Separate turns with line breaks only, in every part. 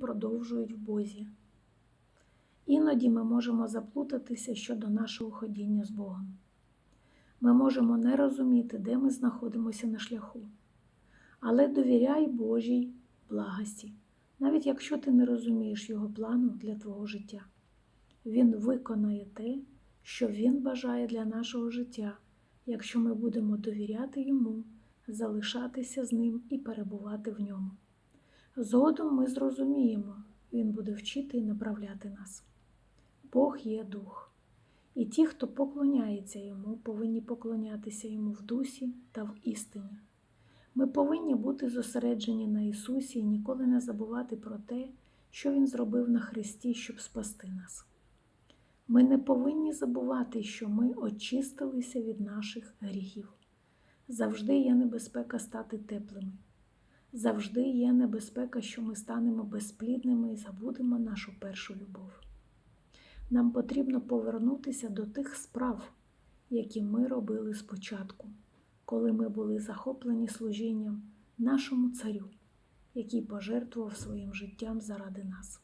продовжують в Бозі. Іноді ми можемо заплутатися щодо нашого ходіння з Богом. Ми можемо не розуміти, де ми знаходимося на шляху. Але довіряй Божій благості, навіть якщо ти не розумієш Його плану для твого життя. Він виконає те, що Він бажає для нашого життя, якщо ми будемо довіряти Йому, залишатися з Ним і перебувати в ньому. Згодом ми зрозуміємо, Він буде вчити і направляти нас. Бог є дух, і ті, хто поклоняється Йому, повинні поклонятися Йому в дусі та в істині. Ми повинні бути зосереджені на Ісусі і ніколи не забувати про те, що Він зробив на Христі, щоб спасти нас. Ми не повинні забувати, що ми очистилися від наших гріхів. Завжди є небезпека стати теплими. Завжди є небезпека, що ми станемо безплідними і забудемо нашу першу любов. Нам потрібно повернутися до тих справ, які ми робили спочатку, коли ми були захоплені служінням нашому царю, який пожертвував своїм життям заради нас.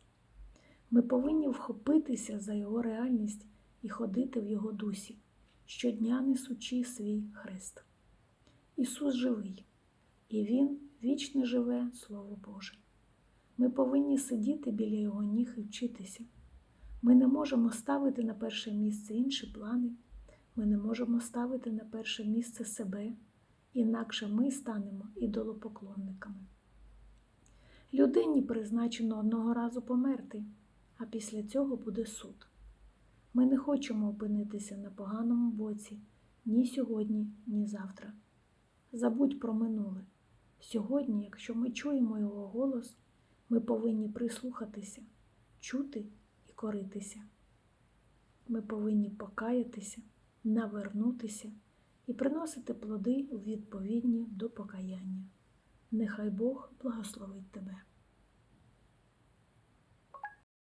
Ми повинні вхопитися за його реальність і ходити в його дусі, щодня несучи свій хрест. Ісус живий, і Він вічно живе Слово Боже. Ми повинні сидіти біля Його ніг і вчитися. Ми не можемо ставити на перше місце інші плани, ми не можемо ставити на перше місце себе, інакше ми станемо ідолопоклонниками. Людині призначено одного разу померти, а після цього буде суд. Ми не хочемо опинитися на поганому боці ні сьогодні, ні завтра. Забудь про минуле. Сьогодні, якщо ми чуємо його голос, ми повинні прислухатися, чути і коритися. Ми повинні покаятися, навернутися і приносити плоди відповідні до покаяння. Нехай Бог благословить тебе.